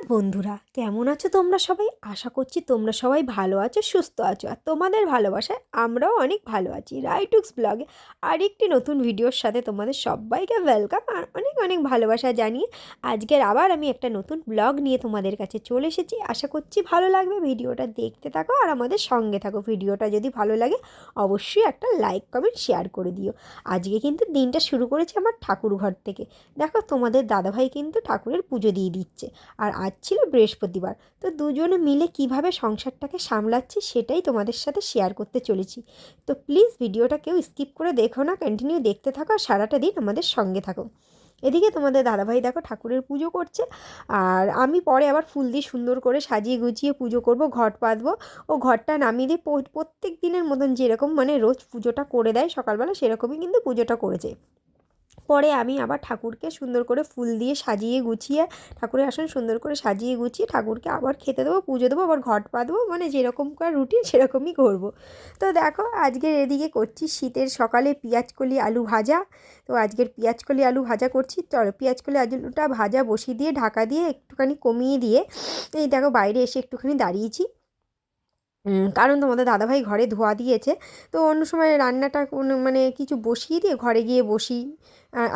সুপ্রভাত বন্ধুরা, কেমন আছো তোমরা সবাই? আশা করছি তোমরা সবাই ভালো আছো, সুস্থ আছো। আর তোমাদের ভালোবাসায় আমরাও অনেক ভালো আছি। রাইটুক্স ব্লগে আরেকটি নতুন ভিডিওর সাথে তোমাদের সবাইকে ওয়েলকাম আর অনেক অনেক ভালোবাসা জানিয়ে আজকের আবার আমি একটা নতুন ব্লগ নিয়ে তোমাদের কাছে চলে এসেছি। আশা করছি ভালো লাগবে। ভিডিওটা দেখতে থাকো আর আমাদের সঙ্গে থাকো। ভিডিওটা যদি ভালো লাগে, অবশ্যই একটা লাইক কমেন্ট শেয়ার করে দিও। আজকে কিন্তু দিনটা শুরু করেছি আমার ঠাকুর ঘর থেকে। দেখো তোমাদের দাদাভাই কিন্তু ঠাকুরের পুজো দিয়ে দিচ্ছে। আর আজ ছিল বৃহস্পতিবার। তো দুজনে মিলে কীভাবে সংসারটাকে সামলাচ্ছি সেটাই তোমাদের সাথে শেয়ার করতে চলেছি। তো প্লিজ ভিডিওটা কেউ স্কিপ করে দেখো না কন্টিনিউ দেখতে থাকো আর সারাটা দিন আমাদের সঙ্গে থাকো। এদিকে তোমাদের দাদাভাই দেখো ঠাকুরের পুজো করছে আর আমি পরে আবার ফুল দিয়ে সুন্দর করে সাজিয়ে গুছিয়ে পুজো করব, ঘট পাতবো ও ঘরটা নামিয়ে দিয়ে প্রত্যেক দিনের মতন যেরকম মানে রোজ পুজোটা করে দেয় সকালবেলা সেরকমই কিন্তু পুজোটা করেছে। পরে আমি আবার ঠাকুরকে সুন্দর করে ফুল দিয়ে সাজিয়ে গুছিয়ে, ঠাকুরের আসন সুন্দর করে সাজিয়ে গুছিয়ে ঠাকুরকে আবার খেতে দেবো, পুজো দেবো, আবার ঘট পাতবো মানে যেরকমকার রুটিন সেরকমই করব। তো দেখো আজকের এদিকে করছি শীতের সকালে পেঁয়াজকলি আলু ভাজা। তো আজকের পেঁয়াজকলি আলু ভাজা করছি। চলো পেঁয়াজকলি আলুটা ভাজা বসিয়ে দিয়ে ঢাকা দিয়ে একটুখানি কমিয়ে দিয়ে, এই দেখো বাইরে এসে একটুখানি দাঁড়িয়েছি। কারণ তোমাদের দাদাভাই ঘরে ধোয়া দিয়েছে। তো অন্য সময় রান্নাটা মানে কিছু বসিয়ে দিয়ে ঘরে গিয়ে বসি।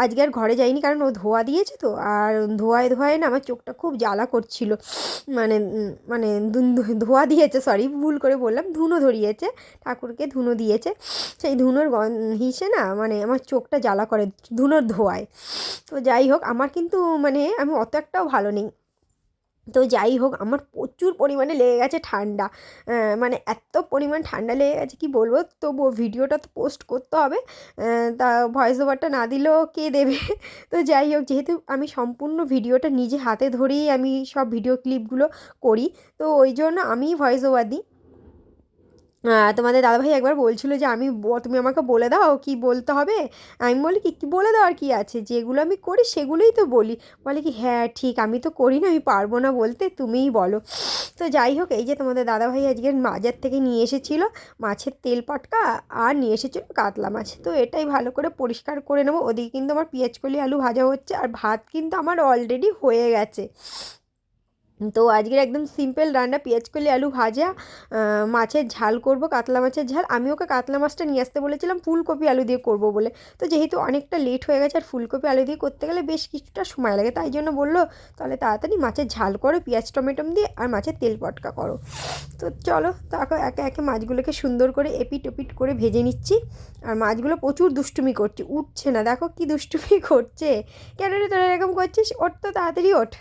আজকে আর ঘরে যাইনি কারণ ও ধোয়া দিয়েছে তো, আর ধোয়ায় ধোয়ায় না আমার চোখটা খুব জ্বালা করছিল। মানে মানে ধোয়া দিয়েছে সরি ভুল করে বললাম, ধুনো ধরিয়েছে, ঠাকুরকে ধুনো দিয়েছে। সেই ধুনোর হিসে না মানে আমার চোখটা জ্বালা করে ধুনোর ধোয়ায়। তো যাই হোক, আমার কিন্তু মানে আমি অত একটাও ভালো নেই। তো যাই হোক, আমার প্রচুর পরিমাণে লেগে গেছে ঠান্ডা। মানে এত পরিমাণ ঠান্ডা লেগে গেছে কি বলব? তবুও ভিডিওটা তো পোস্ট করতে হবে। তা ভয়েস ওভারটা না দিলেও কে দেবে? তো যাই হোক, যেহেতু আমি সম্পূর্ণ ভিডিওটা নিজে হাতে ধরেই আমি সব ভিডিও ক্লিপগুলো করি, তো ওই জন্য আমি ভয়েস ওভার দিই। তোমাদের দাদাভাই একবার বলছিল যে আমি তুমি আমাকে বলে দাও কি বলতে হবে। আমি বলি, কি কি বলে দেওয়ার কি আছে? যেগুলো আমি করি সেগুলোই তো বলি। বলে কি হ্যাঁ ঠিক, আমি তো করি না, আমি পারব না বলতে, তুমিই বলো। তো যাই হোক, এই যে তোমাদের দাদাভাই আজকে বাজার থেকে নিয়ে এসেছিল মাছের তেল পটকা আর নিয়ে এসেছিল কাতলা মাছ। তো এটাই ভালো করে পরিষ্কার করে নেব। ওদিকে কিন্তু আমার পেঁয়াজকলি আলু ভাজা হচ্ছে আর ভাত কিন্তু আমার অলরেডি হয়ে গেছে। তো আজকের একদম সিম্পল রান্না পেঁয়াজকলি আলু ভাজা মাছের ঝাল করব, কাতলা মাছের ঝাল। আমি ওকে কাতলা মাছটা নিয়ে আসতে বলেছিলাম, ফুলকপি আলু দিয়ে করব বলে। তো যেহেতু অনেকটা লেট হয়ে গেছে, আর ফুলকপি আলু দিয়ে করতে গেলে বেশ কিছুটা সময় লাগে, তাই জন্য বলল, তাহলে তাড়াতাড়ি মাছের ঝাল করো, পেঁয়াজ, টমেটম দিয়ে, আর মাছের তেল পটকা করো। তো চলো, তারপর একে একে মাছগুলোকে সুন্দর করে এপিট ওপিট করে ভেজে নিচ্ছি। আর মাছগুলো প্রচুর দুষ্টুমি করছে, উঠছে না। দেখো কি দুষ্টুমি করছে। কেন রে তোরা এরকম করছিস? ওঠ তো তাড়াতাড়ি ওঠ।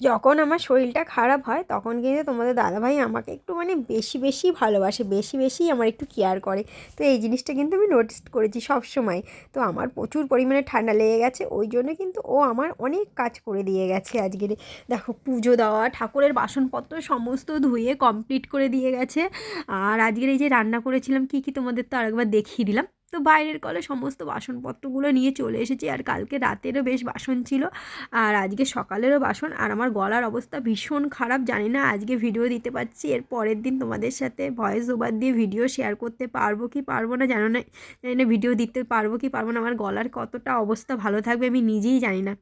যখন আমার শরীরটা খারাপ হয়, তখন কিন্তু তোমাদের দাদাভাই আমাকে একটু মানে বেশি বেশি ভালোবাসে, বেশি বেশি আমার একটু কেয়ার করে। তো এই জিনিসটা কিন্তু আমি নোটিস করেছি সব সময় তো আমার প্রচুর পরিমাণে ঠান্ডা লেগে গেছে, ওই জন্য কিন্তু ও আমার অনেক কাজ করে দিয়ে গেছে আজকের। দেখো, পুজো দেওয়া, ঠাকুরের বাসনপত্র সমস্ত ধুয়ে কমপ্লিট করে দিয়ে গেছে। আর আজকের এই যে রান্না করেছিলাম, কি কি তোমাদের তো আরেকবার দেখিয়ে দিলাম। তো বাইরের কলে সমস্ত বাসনপত্রগুলো নিয়ে চলে এসেছি আর কালকে রাতেরও বেশ বাসন ছিল আর আজকে সকালেরও বাসন আর আমার গলার অবস্থা ভীষণ খারাপ, জানি না আজকে ভিডিও দিতে পারছি, এর পরের দিন তোমাদের সাথে ভয়েস ওভার দিয়ে ভিডিও শেয়ার করতে পারব কি পারব না জানো না, জানি না ভিডিও দিতে পারব কি পারব না, আমার গলার কতটা অবস্থা ভালো থাকবে আমি নিজেই জানি না।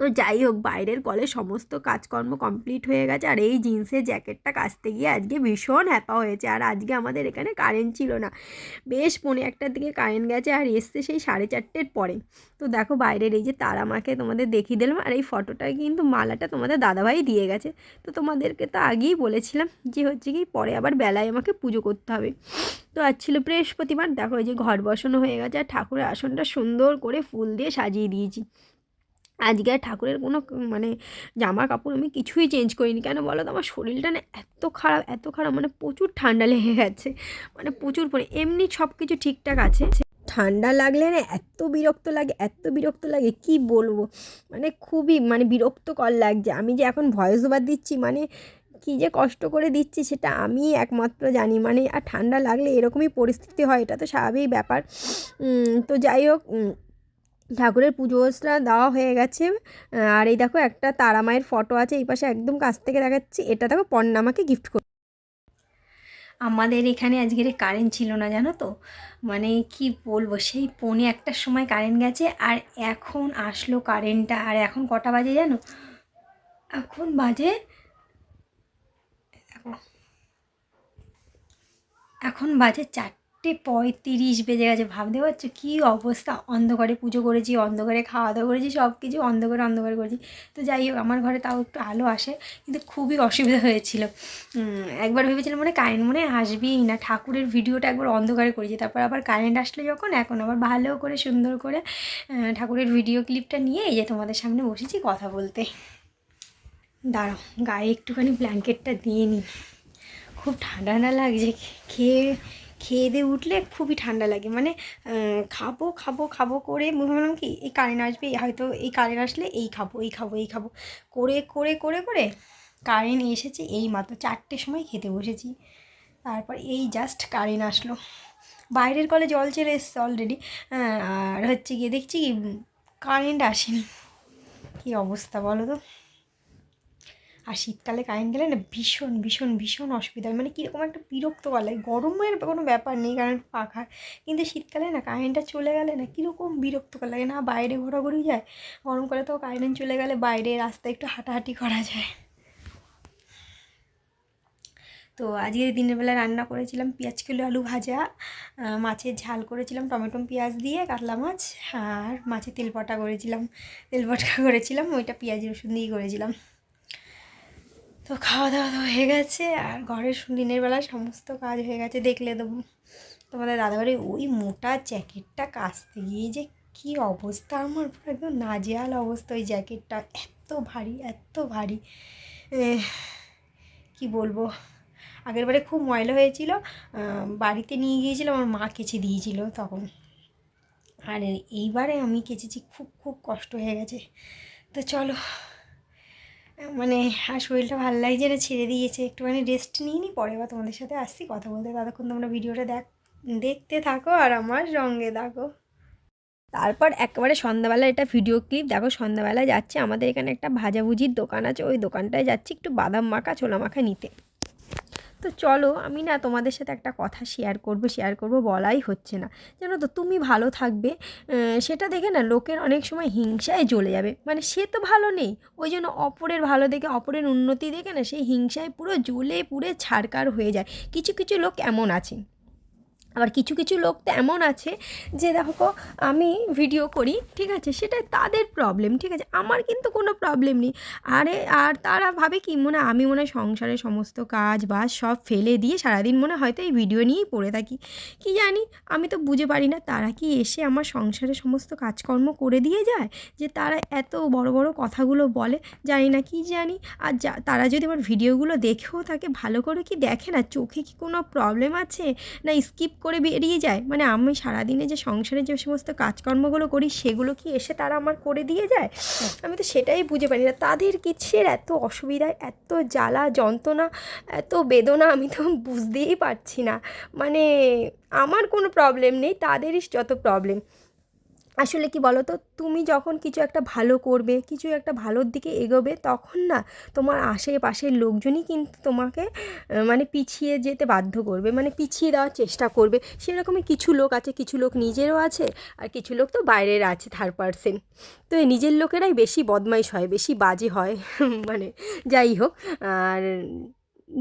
তো যাই হোক, বাইরের কলে সমস্ত কাজকর্ম কমপ্লিট হয়ে গেছে আর এই জিন্সের জ্যাকেটটা কাচতে গিয়ে আজকে ভীষণ হ্যাপা হয়েছে আর আজকে আমাদের এখানে কারেন্ট ছিল না। বেশ পৌনে একটার দিকে কারেন্ট গেছে আর এসছে সেই সাড়ে চারটের পরে। তো দেখো বাইরের এই যে তারা মাকে তোমাদের দেখিয়ে দিলাম আর এই ফটোটা কিন্তু মালাটা তোমাদের দাদাভাই দিয়ে গেছে। তো তোমাদেরকে তো আগেই বলেছিলাম যে হচ্ছে কি পরে আবার বেলায় আমাকে পুজো করতে হবে। তো আজ ছিল বৃহস্পতিবার, দেখো এই যে ঘর বসানো হয়ে গেছে আর ঠাকুরের আসনটা সুন্দর করে ফুল দিয়ে সাজিয়ে দিয়েছি। আজকে আর ঠাকুরের কোনো মানে জামা কাপড় আমি কিছুই চেঞ্জ করিনি। কেন বলো তো? আমার শরীরটা না এত খারাপ এত খারাপ মানে প্রচুর ঠান্ডা লেগে গেছে। মানে প্রচুর পরে, এমনি সব কিছু ঠিকঠাক আছে। ঠান্ডা লাগলে না এত বিরক্ত লাগে, এত বিরক্ত লাগে, কি বলব? মানে খুবই মানে বিরক্তকর লাগছে। আমি যে এখন ভয়েস ওভার দিচ্ছি মানে কী যে কষ্ট করে দিচ্ছি, সেটা আমি একমাত্র জানি। মানে আর ঠান্ডা লাগলে এরকমই পরিস্থিতি হয়, এটা তো স্বাভাবিক ব্যাপার। তো যাই হোক ঠাকুরের পুজোটা দেওয়া হয়ে গেছে। আর এই দেখো একটা তারা মায়ের ফটো আছে, এই পাশে একদম কাছ থেকে দেখাচ্ছি। এটা দেখো পণ্যা আমাকে গিফট করে আমাদের এখানে আজকের কারেন্ট ছিল না, জানো তো? মানে কি বলব, সেই পৌনে একটার সময় কারেন্ট গেছে, আর এখন আসলো কারেন্টটা আর এখন কটা বাজে জানো? এখন বাজে এখন বাজে চারটে। পঁয়ত্রিশ বেজে গেছে। ভাবতে পারছ কী অবস্থা? অন্ধকারে পুজো করেছি, অন্ধকারে খাওয়া দাওয়া করেছি সব কিছু অন্ধকারে অন্ধকারে করেছি। তো যাই হোক, আমার ঘরে তাও একটু আলো আসে, কিন্তু খুবই অসুবিধা হয়েছিল। একবার ভেবেছিলাম মানে কারেন্ট মনে আসবেই না। ঠাকুরের ভিডিওটা একবার অন্ধকারে করেছি, তারপর আবার কারেন্ট আসলো যখন, এখন আবার ভালো করে, সুন্দর করে ঠাকুরের ভিডিও ক্লিপটা নিয়ে এই যে তোমাদের সামনে বসেছি কথা বলতে। দাঁড়াও, গায়ে একটুখানি ব্ল্যাঙ্কেটটা দিয়ে নিই খুব ঠান্ডা ঠান্ডা লাগছে? খেয়ে খেয়ে দিয়ে উঠলে খুবই ঠান্ডা লাগে। মানে খাব খাব খাব করে ভাবলাম কি, এই কারেন্ট আসবে হয়তো এই কারেন্ট আসলে এই খাব এই খাব এই খাব। করে করে করে করে কারেন্ট এসেছে এই মাত্র চারটের সময় খেতে বসেছি। তারপর এই জাস্ট কারেন্ট আসলো। বাইরের কলে জল চলে এসছে অলরেডি আর হচ্ছে গিয়ে দেখছি কি কারেন্ট আসেনি। কী অবস্থা বলো তো? আর শীতকালে কারেন্ট গেলে না ভীষণ ভীষণ ভীষণ অসুবিধা হয়। মানে কীরকম একটা বিরক্তকর লাগে গরমের কোনো ব্যাপার নেই, কারণ পাখা কিন্তু শীতকালে না কারেন্টটা চলে গেলে না কীরকম বিরক্তকর লাগে না, বাইরে ঘোরাঘুরি যায়। গরমকালে তো কারেন্ট চলে গেলে বাইরে রাস্তায় একটু হাঁটাহাঁটি করা যায়। তো আজকে দিনের বেলা রান্না করেছিলাম পেঁয়াজ কিলো আলু ভাজা মাছের ঝাল করেছিলাম, টমেটো পেঁয়াজ দিয়ে, কাতলা মাছ, আর মাছের তেলপটা করেছিলাম। তেলপটা করেছিলাম, ওইটা পেঁয়াজ রসুন দিয়ে করেছিলাম। তো খাওয়া দাওয়া তো হয়ে গেছে, আর ঘরের দিনের বেলা সমস্ত কাজ হয়ে গেছে, দেখলে দেবো তোমাদের দাদাবাড়ি ওই মোটা জ্যাকেটটা কাচতে গিয়ে যে কী অবস্থা, আমার পুরো একদম নাজেহাল অবস্থা, ওই জ্যাকেটটা এত ভারী এত ভারী। কি বলব? আগের বারে খুব ময়লা হয়েছিল বাড়িতে নিয়ে গিয়েছিলাম আমার মা কেচে দিয়েছিল তখন। আর এইবারে আমি কেচেছি, খুব খুব কষ্ট হয়ে গেছে। তো চলো মানে আর শরীরটা ভালো লাগছে না, ছেড়ে দিয়েছে। একটুখানি রেস্ট নিয়ে নি, পরে বা তোমাদের সাথে আসছি, কথা বলতে ততক্ষণ তোমরা ভিডিওটা দেখ, দেখতে থাকো আর আমার রঙে থাকো। তারপর একেবারে সন্ধ্যাবেলা এটা ভিডিও ক্লিপ দেখো সন্ধ্যাবেলায় যাচ্ছে, আমাদের এখানে একটা ভাজাভুজির দোকান আছে, ওই দোকানটায় যাচ্ছি একটু বাদাম মাখা, ছোলা মাখা নিতে। তো চলো আমি না তোমাদের সাথে একটা কথা শেয়ার করব শেয়ার করব বলাই হচ্ছে না। জানো তো, তুমি ভালো থাকবে সেটা দেখে না লোকের অনেক সময় হিংসায় জ্বলে যাবে। মানে সে তো ভালো নেই, ওই জন্য অপরের ভালো দেখে, অপরের উন্নতি দেখে না সেই হিংসায় পুরো জ্বলে পুরে ছাড়কার হয়ে যায়। কিছু কিছু লোক এমন আছে। আবার কিছু কিছু লোক তো এমন আছে যে দেখো আমি ভিডিও করি, ঠিক আছে? সেটা তাদের প্রবলেম ঠিক আছে? আমার কিন্তু কোনো প্রবলেম নেই। আরে, আর তারা ভাবে কি, মনে আমি মনে সংসারের সমস্ত কাজ বাজ সব ফেলে দিয়ে সারাদিন মনে হয়তো এই ভিডিও নিয়েই পড়ে থাকি। কি জানি? আমি তো বুঝে পারি না, তারা কি এসে আমার সংসারে সমস্ত কাজকর্ম করে দিয়ে যায়? যে তারা এত বড় বড় কথাগুলো বলে, জানি না কি জানি? আর যা, তারা যদি আমার ভিডিওগুলো দেখেও থাকে, ভালো করে কি দেখে না? চোখে কি কোনো প্রবলেম আছে? না স্কিপ করে বেরিয়ে যায়? মানে আমি সারাদিনে যে সংসারে যে সমস্ত কাজকর্মগুলো করি, সেগুলো কি এসে তারা আমার করে দিয়ে যায়? আমি তো সেটাই বুঝে পারি না। তাদের কিসের এত অসুবিধা, এত জ্বালা, যন্ত্রণা, এত বেদনা আমি তো বুঝতেই পারছি না। মানে আমার কোনো প্রবলেম নেই, তাদেরই যত প্রবলেম আসলে কি বলো তো তুমি যখন কিছু একটা ভালো করবে, কিছু একটা ভালোর দিকে এগোবে, তখন না তোমার আশেপাশের লোকজনই কিন্তু তোমাকে মানে পিছিয়ে যেতে বাধ্য করবে মানে পিছিয়ে দেওয়ার চেষ্টা করবে। সেরকমই কিছু লোক আছে, কিছু লোক নিজেরও আছে, আর কিছু লোক তো বাইরের আছে থার্ড পার্সেন তো এই নিজের লোকেরাই বেশি বদমাইশ হয়, বেশি বাজে হয় মানে যাই হোক, আর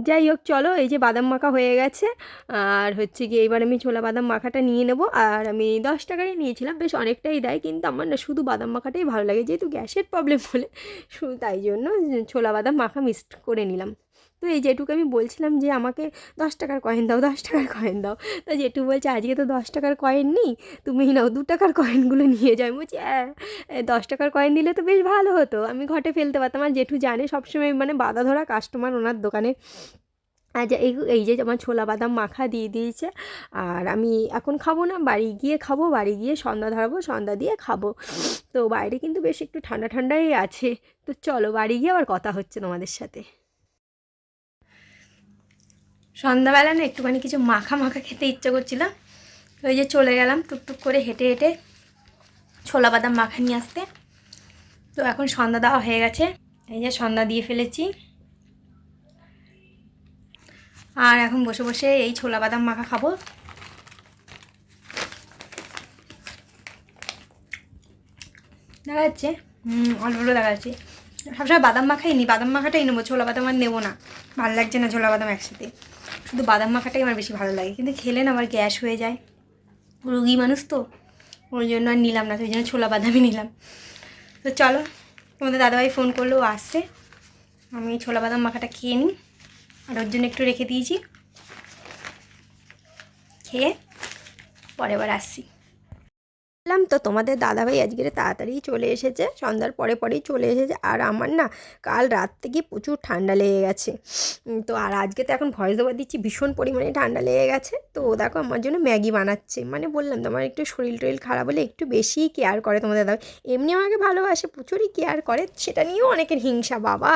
যাই হোক, চলো এই যে বাদাম মাখা হয়ে গেছে। আর হচ্ছে কি এইবার আমি ছোলা বাদাম মাখাটা নিয়ে নেব। আর আমি দশ টাকারই নিয়েছিলাম, বেশ অনেকটাই দেয়, কিন্তু আমার না শুধু বাদাম মাখাটাই ভালো লাগে, যেহেতু গ্যাসের প্রবলেম বলে। শুধু তাই জন্য ছোলা বাদাম মাখা মিক্সড করে নিলাম। তো এই যেটুকু আমি বলছিলাম যে আমাকে দশ টাকার কয়েন দাও, দশ টাকার কয়েন দাও। তো জেঠু বলছে, আজকে তো দশ টাকার কয়েন নেই, তুমি নাও দু টাকার কয়েনগুলো নিয়ে যাও। বলছি হ্যাঁ দশ টাকার কয়েন দিলে তো বেশ ভালো হতো, আমি ঘটে ফেলতে পারতাম। আর জেঠু জানে সবসময় মানে বাধা ধরা কাস্টমার ওনার দোকানে। আজ এই এই যে আমার ছোলা বাদাম মাখা দিয়ে দিয়েছে, আর আমি এখন খাব না, বাড়ি গিয়ে খাব, বাড়ি গিয়ে সন্ধ্যা ধরাবো, সন্ধ্যা দিয়ে খাব। তো বাইরে কিন্তু বেশ একটু ঠান্ডা ঠান্ডাই আছে। তো চলো বাড়ি গিয়ে আবার কথা হচ্ছে তোমাদের সাথে। সন্ধ্যাবেলা না একটুখানি কিছু মাখা মাখা খেতে ইচ্ছে করছিল। ওই যে চলে গেলাম টুকটুক করে হেঁটে হেঁটে ছোলা বাদাম মাখা নিয়ে আসতে। তো এখন সন্ধ্যা দেওয়া হয়ে গেছে। এই যে সন্ধ্যা দিয়ে ফেলেছি। আর এখন বসে বসে এই ছোলা বাদাম মাখা খাব। দেখা যাচ্ছে অল্প অল্প দেখা যাচ্ছে সবসময় বাদাম মাখাই নি বাদাম মাখাটাই নেব, ছোলা বাদাম আর নেব না। ভালো লাগছে না ছোলা বাদাম একসাথে। শুধু বাদাম মাখাটাই আমার বেশি ভালো লাগে। কিন্তু খেলে না আমার গ্যাস হয়ে যায়। রুগী মানুষ তো, ওই জন্য আর নিলাম না তো ওই জন্য ছোলা বাদামই নিলাম। তো চলো, তোমাদের দাদাভাই ফোন করল আসছে। আমি ছোলা বাদাম মাখাটা খেয়ে নিই। আর ওর জন্য একটু রেখে দিয়েছি। খেয়ে পরের বার আসছি। বললাম, তো তোমাদের দাদাভাই আজকে তাড়াতাড়ি চলে এসেছে, সন্ধ্যার পরে পরেই চলে এসেছে। আর আমার না কাল রাত থেকে প্রচুর ঠান্ডা লেগে গেছে। তো আর আজকে তো এখন ভয়েস ওভার দিচ্ছি, ভীষণ পরিমাণে ঠান্ডা লেগে গেছে। তো দেখো আমার জন্য ম্যাগি বানাচ্ছে। মানে বললাম তো আমার একটু শরীর টরিল খারাপ হলে একটু বেশিই কেয়ার করে তোমাদের দাদা এমনি আমাকে ভালোবাসে, প্রচুরই কেয়ার করে, সেটা নিয়েও অনেকের হিংসা, বাবা।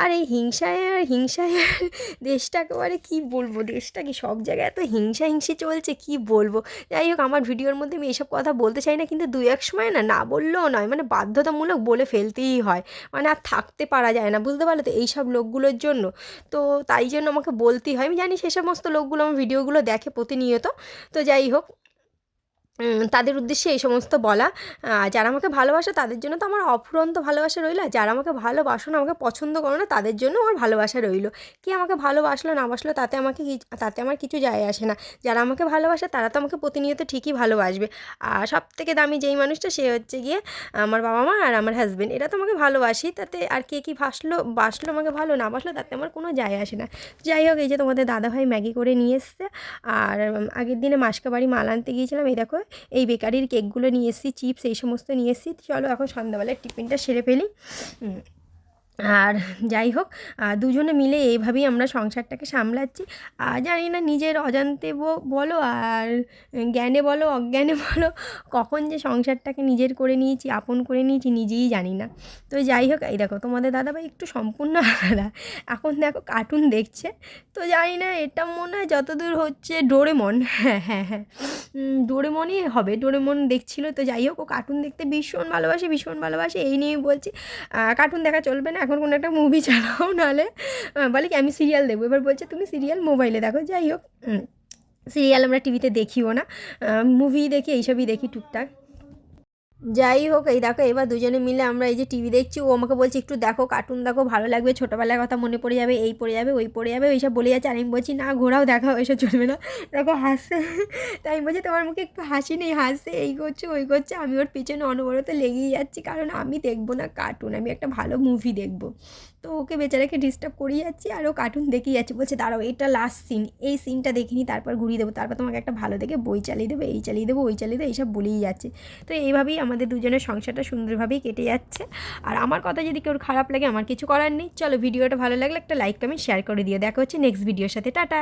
আর এই হিংসায় আর হিংসায় আর দেশটা একেবারে কী বলব? দেশটা কি সব জায়গায় এত হিংসা হিংসি চলছে, কি বলব? যাই হোক, আমার ভিডিওর মধ্যে আমি এইসব কথা বলতে চাই না, কিন্তু দু এক সময় না না বললেও নয় মানে বাধ্যতামূলক বলে ফেলতেই হয়। মানে আর থাকতে পারা যায় না, বুঝতে পারলে তো এইসব লোকগুলোর জন্য। তো তাই জন্য আমাকে বলতেই হয়। আমি জানি সে সমস্ত লোকগুলো আমার ভিডিওগুলো দেখে প্রতিনিয়ত। তো যাই হোক তাদের উদ্দেশ্যে এই সমস্ত বলা। যারা আমাকে ভালোবাসে তাদের জন্য তো আমার অফুরন্ত ভালোবাসা রইল, আর যারা আমাকে ভালোবাসো না, আমাকে পছন্দ করো না, তাদের জন্য আমার ভালোবাসা রইল। কি আমাকে ভালোবাসলো, না বাসলো, তাতে আমাকে তাতে আমার কিছু যায় আসে না। যারা আমাকে ভালোবাসে তারা তো আমাকে প্রতিনিয়ত ঠিকই ভালোবাসবে। আর সব থেকে দামি যেই মানুষটা, সে হচ্ছে গিয়ে আমার বাবা মা আর আমার হাজব্যান্ড এরা তো আমাকে ভালোবাসি, তাতে আর কে কী ভাসলো, বাসলো আমাকে ভালো, না বাসলো তাতে আমার কোনো যায় আসে না। যাই হোক, এই যে তোমাদের দাদাভাই ম্যাগি করে নিয়ে এসছে। আর আগের দিনে মাসকা বাড়ি মাল আনতে গিয়েছিলাম, এই দেখো এই বেকারির কেকগুলো নিয়ে এসেছি, চিপস এই সমস্ত নিয়ে এসেছি। চলো এখন সন্ধ্যাবেলায় টিফিনটা সেরে ফেলি। আর যাই হোক দুজনে মিলে এইভাবেই আমরা সংসারটাকে সামলাচ্ছি। আর জানি না নিজের অজান্তে বলো আর জ্ঞানে বলো, অজ্ঞানে বলো, কখন যে সংসারটাকে নিজের করে নিয়েছি, আপন করে নিয়েছি, নিজেই জানি না। তো যাই হোক, এই দেখো তোমাদের দাদাভাই একটু সম্পূর্ণ আলাদা। এখন দেখো কার্টুন দেখছে। তো জানি না এটা মনে হয় যতদূর হচ্ছে ডোরেমন হ্যাঁ হ্যাঁ হ্যাঁ। ডোরেমনই হবে। ডোরেমন দেখছিল। তো যাই হোক, ও কার্টুন দেখতে ভীষণ ভালোবাসে ভীষণ ভালোবাসে। এই নিয়েই বলছি কার্টুন দেখা চলবে না। এখন কোনো একটা মুভি চালাও, নাহলে বলে কি, আমি সিরিয়াল দেখব। এবার বলছে, তুমি সিরিয়াল মোবাইলে দেখো। যাই হোক সিরিয়াল আমরা টিভিতে দেখিও না। মুভি দেখি, এইসবই দেখি টুকটাক। যাই হোক, এই দেখো, এবার দুজনে মিলে আমরা এই যে টিভি দেখছি, ও আমাকে বলছে, একটু দেখো কার্টুন দেখো, ভালো লাগবে, ছোটোবেলার কথা মনে পড়ে যাবে, এই পড়ে যাবে, ওই পড়ে যাবে, ওইসব বলে যাচ্ছে। আর আমি বলছি, না, ঘোরাও, দেখাও, এসব চলবে না। দেখো, হাসছে। তাই আমি বলছি, তোমার মুখে একটু হাসি নেই, হাসছে, এই করছে, ওই করছে। আমি ওর পিছনে অনবরত লেগেই যাচ্ছি, কারণ আমি দেখব না কার্টুন আমি একটা ভালো মুভি দেখব। তো ওকে বেচারাকে ডিস্টার্ব করিয়ে যাচ্ছি আর ও কার্টুন দেখেই যাচ্ছি। বলছে, দাঁড়াও, এটা লাস্ট সিন এই সিনটা দেখিনি, তারপর ঘুরিয়ে দেবো, তারপর তোমাকে একটা ভালো দেখে বই চালিয়ে দেবো, এই চালিয়ে দেবো, ওই চালিয়ে দেবো, এইসব বলেই যাচ্ছে। তো এইভাবেই আমাদের দুজনের সংসারটা সুন্দরভাবেই কেটে যাচ্ছে। আর আমার কথা যদি কেউ খারাপ লাগে, আমার কিছু করার নেই। চলো, ভিডিওটা ভালো লাগলে একটা লাইক কমেন্ট শেয়ার করে দিও। দেখা হচ্ছে নেক্সট ভিডিওর সাথে। টাটা!